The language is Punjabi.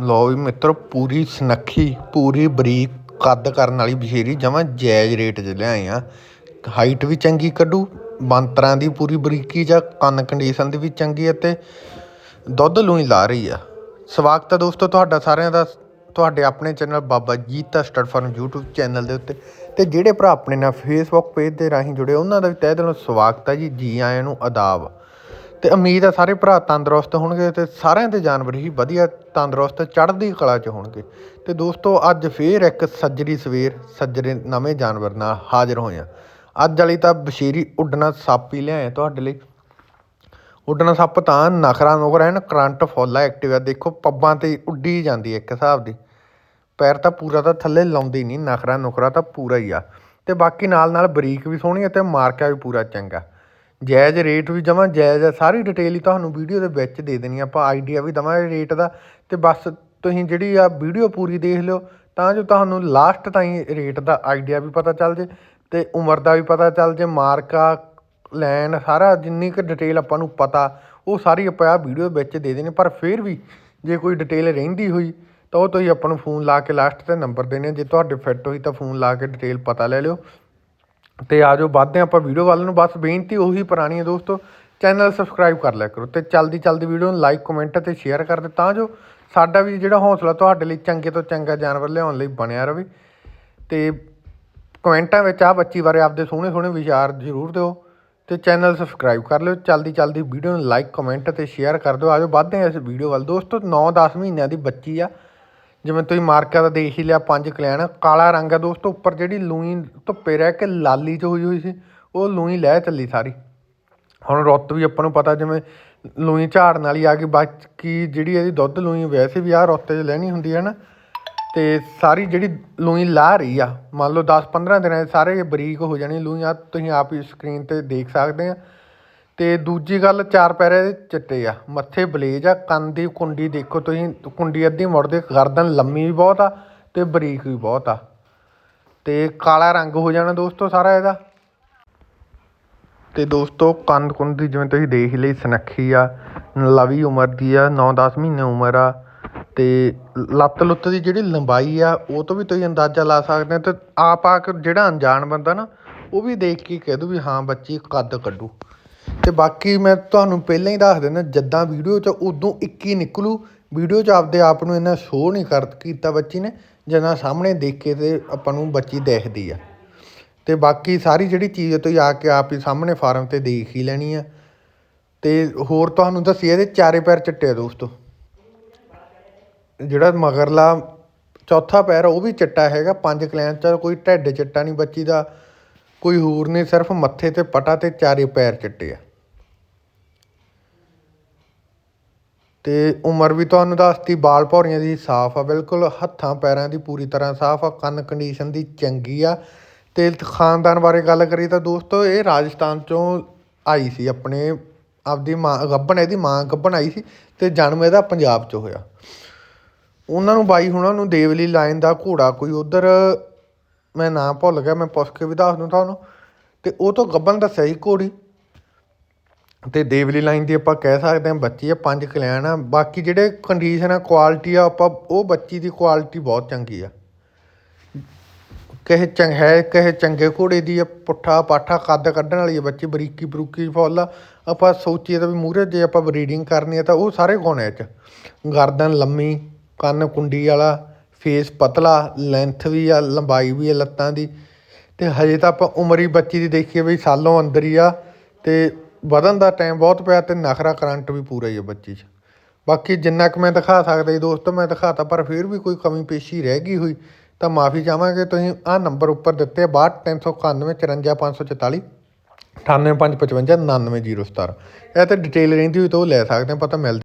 ਲਓ ਵੀ ਮਿੱਤਰ, ਪੂਰੀ ਸੁਨੱਖੀ, ਪੂਰੀ ਬਰੀਕ ਕੱਦ ਕਰਨ ਵਾਲੀ ਬਸ਼ੇਰੀ ਜਮਾਂ ਜਾਇਜ਼ ਰੇਟ 'ਚ ਲਿਆਏ ਆ। ਹਾਈਟ ਵੀ ਚੰਗੀ ਕੱਢੂ, ਬੰਤਰਾਂ ਦੀ ਪੂਰੀ ਬਰੀਕੀ ਜਾਂ ਕੰਨ ਕੰਡੀਸ਼ਨ ਦੀ ਵੀ ਚੰਗੀ ਅਤੇ ਦੁੱਧ ਲੂਈ ਲਾ ਰਹੀ ਆ। ਸਵਾਗਤ ਹੈ ਦੋਸਤੋ ਤੁਹਾਡਾ ਸਾਰਿਆਂ ਦਾ, ਤੁਹਾਡੇ ਆਪਣੇ channel Baba Jeeta stud farm YouTube channel ਦੇ ਉੱਤੇ। ਤੇ ਜਿਹੜੇ ਭਰਾ ਆਪਣੇ ਨਾਲ Facebook ਪੇਜ ਦੇ ਰਾਹੀਂ ਜੁੜੇ, ਉਹਨਾਂ ਦਾ ਵੀ ਤਹਿ ਦਿਲੋਂ ਸਵਾਗਤ ਹੈ ਜੀ। ਜੀ ਆਇਆਂ ਨੂੰ ਆਦਾਬ ਅਤੇ ਉਮੀਦ ਆ ਸਾਰੇ ਭਰਾ ਤੰਦਰੁਸਤ ਹੋਣਗੇ ਅਤੇ ਸਾਰਿਆਂ ਦੇ ਜਾਨਵਰ ਹੀ ਵਧੀਆ ਤੰਦਰੁਸਤ ਚੜ੍ਹਦੀ ਕਲਾ 'ਚ ਹੋਣਗੇ। ਅਤੇ ਦੋਸਤੋ, ਅੱਜ ਫੇਰ ਇੱਕ ਸੱਜਰੀ ਸਵੇਰ ਸੱਜਰੇ ਨਵੇਂ ਜਾਨਵਰ ਨਾਲ ਹਾਜ਼ਰ ਹੋਏ ਹਾਂ ਅੱਜ ਵਾਲੀ ਤਾਂ ਬਸ਼ੀਰੀ ਉੱਡਣਾ ਸੱਪ ਹੀ ਲਿਆਏ ਤੁਹਾਡੇ ਲਈ। ਉੱਡਣਾ ਸੱਪ ਤਾਂ ਨਖਰਾ ਨੁਖਰਾ ਐਨ ਕਰੰਟ ਫੁੱਲ ਆ ਐਕਟਿਵ ਆ। ਦੇਖੋ, ਪੱਬਾਂ ਤੇ ਉੱਡੀ ਜਾਂਦੀ ਹੈ ਇੱਕ ਹਿਸਾਬ ਦੀ। ਪੈਰ ਤਾਂ ਪੂਰਾ ਤਾਂ ਥੱਲੇ ਲਾਉਂਦੀ ਨਹੀਂ, ਨਖਰਾ ਨੁਖਰਾ ਤਾਂ ਪੂਰਾ ਹੀ ਆ। ਅਤੇ ਬਾਕੀ ਨਾਲ ਨਾਲ ਬਰੀਕ ਵੀ ਸੋਹਣੀ ਹੈ ਤੇ ਮਾਰਕਾ ਵੀ ਪੂਰਾ ਚੰਗਾ। ਜਾਇਜ਼ ਰੇਟ ਵੀ ਜਮਾਂ ਜਾਇਜ਼ ਆ, ਸਾਰੀ ਡਿਟੇਲ ਹੀ ਤੁਹਾਨੂੰ ਵੀਡੀਓ ਦੇ ਵਿੱਚ ਦੇ ਦੇਣੀ ਆਪਾਂ ਆਈਡੀਆ ਵੀ ਦਵਾਂਗੇ ਰੇਟ ਦਾ। ਤੇ ਬਸ ਤੁਸੀਂ ਜਿਹੜੀ ਆ ਵੀਡੀਓ ਪੂਰੀ ਦੇਖ ਲਿਓ, ਤਾਂ ਜੋ ਤੁਹਾਨੂੰ ਲਾਸਟ ਤਾਈਂ ਰੇਟ ਦਾ ਆਈਡੀਆ ਵੀ ਪਤਾ ਚੱਲ ਜੇ, ਤੇ ਉਮਰ ਦਾ ਵੀ ਪਤਾ ਚੱਲ ਜੇ, ਮਾਰਕਾ, ਲੈਣ, ਸਾਰਾ ਜਿੰਨੀ ਕੁ ਡਿਟੇਲ ਆਪਾਂ ਨੂੰ ਪਤਾ, ਉਹ ਸਾਰੀ ਆਪਾਂ ਆ ਵੀਡੀਓ ਵਿੱਚ ਦੇ ਦੇਣੀ ਪਰ ਫਿਰ ਵੀ ਜੇ ਕੋਈ ਡਿਟੇਲ ਰਹਿੰਦੀ ਹੋਈ, ਤਾਂ ਉਹ ਤੁਸੀਂ ਆਪਾਂ ਨੂੰ ਫੋਨ ਲਾ ਕੇ ਲਾਸਟ ਤੇ ਨੰਬਰ ਦੇਣੇ ਜੇ ਤੁਹਾਡੇ ਫਿੱਟ ਹੋਈ ਤਾਂ ਫੋਨ ਲਾ ਕੇ ਡਿਟੇਲ ਪਤਾ ਲੈ ਲਿਓ। ਤੇ ਆਜੋ ਵੱਧਦੇ ਹਾਂ ਆਪਾਂ ਵੀਡੀਓ ਵੱਲ ਨੂੰ। ਬਸ ਬੇਨਤੀ ਉਹੀ ਪੁਰਾਣੀ ਹੈ ਦੋਸਤੋ ਚੈਨਲ ਸਬਸਕ੍ਰਾਈਬ ਕਰ ਲਿਆ ਕਰੋ ਤੇ ਚਲਦੀ ਚਲਦੀ ਵੀਡੀਓ ਨੂੰ ਲਾਈਕ ਕਮੈਂਟ ਤੇ ਸ਼ੇਅਰ ਕਰ ਦੇ ਤਾਂ ਜੋ ਸਾਡਾ ਵੀ ਜਿਹੜਾ ਹੌਸਲਾ ਤੁਹਾਡੇ ਲਈ ਚੰਗੇ ਤੋਂ ਚੰਗਾ ਜਾਨਵਰ ਲਿਆਉਣ ਲਈ ਬਣਿਆ ਰਵੇ। ਤੇ ਕਮੈਂਟਾਂ ਵਿੱਚ ਆ ਬੱਚੀ ਬਾਰੇ ਆਪਦੇ ਸੋਹਣੇ ਸੋਹਣੇ ਵਿਚਾਰ ਜ਼ਰੂਰ ਦਿਓ ਤੇ ਚੈਨਲ ਸਬਸਕ੍ਰਾਈਬ ਕਰ ਲਿਓ। ਚਲਦੀ ਚਲਦੀ ਵੀਡੀਓ ਨੂੰ ਲਾਈਕ ਕਮੈਂਟ ਤੇ ਸ਼ੇਅਰ ਕਰ ਦਿਓ। ਆਜੋ ਵੱਧਦੇ ਹਾਂ ਇਸ ਵੀਡੀਓ ਵੱਲ। ਦੋਸਤੋ 9-10 ਮਹੀਨਿਆਂ ਦੀ ਬੱਚੀ ਆ। ਜਿਵੇਂ ਤੁਸੀਂ ਮਾਰਕਾ ਤਾਂ ਦੇਖ ਹੀ ਲਿਆ, ਪੰਜ ਕਲਿਆਣ। ਕਾਲਾ ਰੰਗ ਆ ਦੋਸਤੋ, ਉੱਪਰ ਜਿਹੜੀ ਲੂਈ ਧੁੱਪੇ ਰਹਿ ਕੇ ਲਾਲੀ ਚ ਹੋਈ ਹੋਈ ਸੀ, ਉਹ ਲੂਈ ਲੈ ਚੱਲੀ ਸਾਰੀ। ਹੁਣ ਰੁੱਤ ਵੀ ਆਪਾਂ ਨੂੰ ਪਤਾ ਜਿਵੇਂ ਲੂਈ ਝਾੜਨ ਵਾਲੀ ਆ ਗਈ, ਬਾਕੀ ਜਿਹੜੀ ਇਹਦੀ ਦੁੱਧ ਲੂਈ ਵੈਸੇ ਵੀ ਆ ਰੁੱਤ 'ਚ ਲੈਣੀ ਹੁੰਦੀ ਹੈ ਨਾ। ਤੇ ਸਾਰੀ ਜਿਹੜੀ ਲੂਈ ਲਾਹ ਰਹੀ ਆ, ਮੰਨ ਲਓ 10-15 ਦਿਨਾਂ 'ਚ ਸਾਰੇ ਬਰੀਕ ਹੋ ਜਾਣੀ ਲੂਈ ਆ ਤੁਸੀਂ ਆਪ ਹੀ ਸਕਰੀਨ ਤੇ ਦੇਖ ਸਕਦੇ ਆ। ਤੇ ਦੂਜੀ ਗੱਲ ਚਾਰ ਪੈਰੇ ਦੇ ਚਿੱਟੇ ਆ, ਮੱਥੇ ਬਲੇਜ ਆ, ਕੰਨ ਦੀ ਕੁੰਡੀ ਦੇਖੋ ਤੁਸੀਂ, ਕੁੰਡੀ ਅੱਧੀ ਮੁੜਦੇ ਗਰਦਨ ਲੰਮੀ ਵੀ ਬਹੁਤ ਆ ਤੇ ਬਰੀਕ ਵੀ ਬਹੁਤ ਆ। ਤੇ ਕਾਲਾ ਰੰਗ ਹੋ ਜਾਣਾ ਦੋਸਤੋ ਸਾਰਾ ਇਹਦਾ। ਤੇ ਦੋਸਤੋ ਕੰਨ ਕੁੰਨ ਦੀ ਜਿਵੇਂ ਤੁਸੀਂ ਦੇਖ ਲਈ, ਸਨੱਖੀ ਆ, ਲਵੀ ਉਮਰ ਦੀ ਆ 9-10 ਮਹੀਨੇ ਉਮਰ ਆ, ਤੇ ਲੱਤ ਲੁੱਤ ਦੀ ਜਿਹੜੀ ਲੰਬਾਈ ਆ, ਉਹ ਤੋਂ ਵੀ ਤੁਸੀਂ ਅੰਦਾਜ਼ਾ ਲਾ ਸਕਦੇ ਹੋ ਤੇ ਆਪ ਆ ਕੇ ਜਿਹੜਾ ਅਣਜਾਣ ਬੰਦਾ ਨਾ, ਉਹ ਵੀ ਦੇਖ ਕੇ ਕਹਿ ਦੂ ਵੀ ਹਾਂ ਬੱਚੀ ਕੱਦ ਕੱਢੂ। ਤੇ ਬਾਕੀ ਮੈਂ ਤੁਹਾਨੂੰ ਪਹਿਲਾਂ ਹੀ ਦੱਸ ਦਿੰਦਾ, ਜਿੱਦਾਂ ਵੀਡੀਓ 'ਚ ਉਦੋਂ 21 ਨਿਕਲੂ, ਵੀਡੀਓ 'ਚ ਆਪਦੇ ਆਪ ਨੂੰ ਇੰਨਾ ਸ਼ੋਅ ਨਹੀਂ ਕਰ ਕੀਤਾ ਬੱਚੀ ਨੇ, ਜਿੰਨਾ ਸਾਹਮਣੇ ਦੇਖ ਕੇ ਤੇ ਆਪਾਂ ਨੂੰ ਬੱਚੀ ਦਿਖਦੀ ਆ। ਤੇ ਬਾਕੀ ਸਾਰੀ ਜਿਹੜੀ ਚੀਜ਼ ਤੁਸੀਂ ਆ ਕੇ ਆਪ ਹੀ ਸਾਹਮਣੇ ਫਾਰਮ ਤੇ ਦੇਖ ਹੀ ਲੈਣੀ ਆ। ਤੇ ਹੋਰ ਤੁਹਾਨੂੰ ਦੱਸੀ ਇਹਦੇ ਚਾਰੇ ਪੈਰ ਚਿੱਟੇ ਆ ਦੋਸਤੋ। ਜਿਹੜਾ ਮਗਰਲਾ ਚੌਥਾ ਪੈਰ ਉਹ ਵੀ ਚਿੱਟਾ ਹੈਗਾ, ਪੰਜ ਕਲੈਨ ਚ ਕੋਈ ਢਿੱਡ ਚਿੱਟਾ ਨਹੀਂ ਬੱਚੀ ਦਾ, ਕੋਈ ਹੋਰ ਨਹੀਂ, ਸਿਰਫ ਮੱਥੇ ਤੇ ਪਟਾ ਤੇ ਚਾਰੇ ਪੈਰ ਚਿੱਟੇ ਆ। ਅਤੇ ਉਮਰ ਵੀ ਤੁਹਾਨੂੰ ਦੱਸਤੀ, ਬਾਲ ਭੌਰੀਆਂ ਦੀ ਸਾਫ਼ ਆ, ਬਿਲਕੁਲ ਹੱਥਾਂ, ਪੈਰਾਂ ਦੀ ਪੂਰੀ ਤਰ੍ਹਾਂ ਸਾਫ਼ ਆ, ਕੰਨ ਕੰਡੀਸ਼ਨ ਦੀ ਚੰਗੀ ਆ। ਅਤੇ ਖਾਨਦਾਨ ਬਾਰੇ ਗੱਲ ਕਰੀਏ ਤਾਂ ਦੋਸਤੋ, ਇਹ ਰਾਜਸਥਾਨ ਚੋਂ ਆਈ ਸੀ ਆਪਣੇ, ਆਪਦੀ ਮਾਂ ਗੱਭਣ, ਇਹਦੀ ਮਾਂ ਗੱਭਣ ਆਈ ਸੀ ਅਤੇ ਜਨਮ ਇਹਦਾ ਪੰਜਾਬ 'ਚ ਹੋਇਆ। ਉਹਨਾਂ ਨੂੰ ਬਾਈ ਹੁਣਾਂ ਨੂੰ ਦੇਵਲੀ ਲਾਈਨ ਦਾ ਘੋੜਾ ਕੋਈ ਉਧਰ, ਮੈਂ ਨਾਂ ਭੁੱਲ ਗਿਆ, ਮੈਂ ਪੁੱਛ ਕੇ ਵੀ ਦੱਸ ਦੂੰ ਤੁਹਾਨੂੰ। ਅਤੇ ਉਹ ਤੋਂ ਗੱਭਣ ਦੱਸਿਆ ਸੀ ਘੋੜੀ। ਅਤੇ ਦੇਵਲੀ ਲਾਈਨ ਦੀ ਆਪਾਂ ਕਹਿ ਸਕਦੇ ਹਾਂ ਬੱਚੀ ਆ, ਪੰਜ ਕਲਿਆਣ ਆ। ਬਾਕੀ ਜਿਹੜੇ ਕੰਡੀਸ਼ਨ ਆ ਕੁਆਲਿਟੀ ਆ, ਆਪਾਂ ਉਹ ਬੱਚੀ ਦੀ ਕੁਆਲਿਟੀ ਬਹੁਤ ਚੰਗੀ ਆ। ਕਿਸੇ ਚੰਗ ਹੈ ਕਿਸੇ ਚੰਗੇ ਘੋੜੇ ਦੀ ਆ, ਪੁੱਠਾ ਪਾਠਾ ਕੱਦ ਕੱਢਣ ਵਾਲੀ ਆ ਬੱਚੀ, ਬਰੀਕੀ ਬਰੂਕੀ ਫੁੱਲ ਆ। ਆਪਾਂ ਸੋਚੀਏ ਤਾਂ ਵੀ ਮੂਹਰੇ ਜੇ ਆਪਾਂ ਬਰੀਡਿੰਗ ਕਰਨੀ ਆ ਤਾਂ ਉਹ ਸਾਰੇ ਗੁਣ ਚ। ਗਰਦਨ ਲੰਮੀ, ਕੰਨ ਕੁੰਡੀ ਵਾਲਾ ਫੇਸ ਪਤਲਾ ਲੈਂਥ ਵੀ ਆ, ਲੰਬਾਈ ਵੀ ਆ ਲੱਤਾਂ ਦੀ। ਤੇ ਹਜੇ ਤਾਂ ਆਪਾਂ ਉਮਰ ਹੀ ਬੱਚੀ ਦੀ ਦੇਖੀਏ ਵੀ ਸਾਲੋਂ ਅੰਦਰ ਹੀ ਆ। ਤੇ ਵਧਣ ਦਾ ਟਾਈਮ ਬਹੁਤ ਪਿਆ ਤੇ ਨਖਰਾ ਕਰੰਟ ਵੀ ਪੂਰਾ ਹੀ ਹੈ ਬੱਚੀ 'ਚ। ਬਾਕੀ ਜਿੰਨਾ ਕੁ ਮੈਂ ਦਿਖਾ ਸਕਦਾ ਜੀ ਦੋਸਤੋ, ਮੈਂ ਦਿਖਾਤਾ, ਪਰ ਫਿਰ ਵੀ ਕੋਈ ਕਮੀ ਪੇਸ਼ੀ ਰਹਿ ਗਈ ਹੋਈ, ਤਾਂ ਮਾਫੀ ਚਾਹਾਂਗੇ। ਤੁਸੀਂ ਆਹ ਨੰਬਰ ਉੱਪਰ ਦਿੱਤੇ ਆ 62391 54544 98555 99017 ਇਹ ਤਾਂ ਡਿਟੇਲ ਰਹਿੰਦੀ ਹੋਈ ਤਾਂ ਉਹ ਲੈ ਸਕਦੇ ਆ, ਪਤਾ ਮਿਲ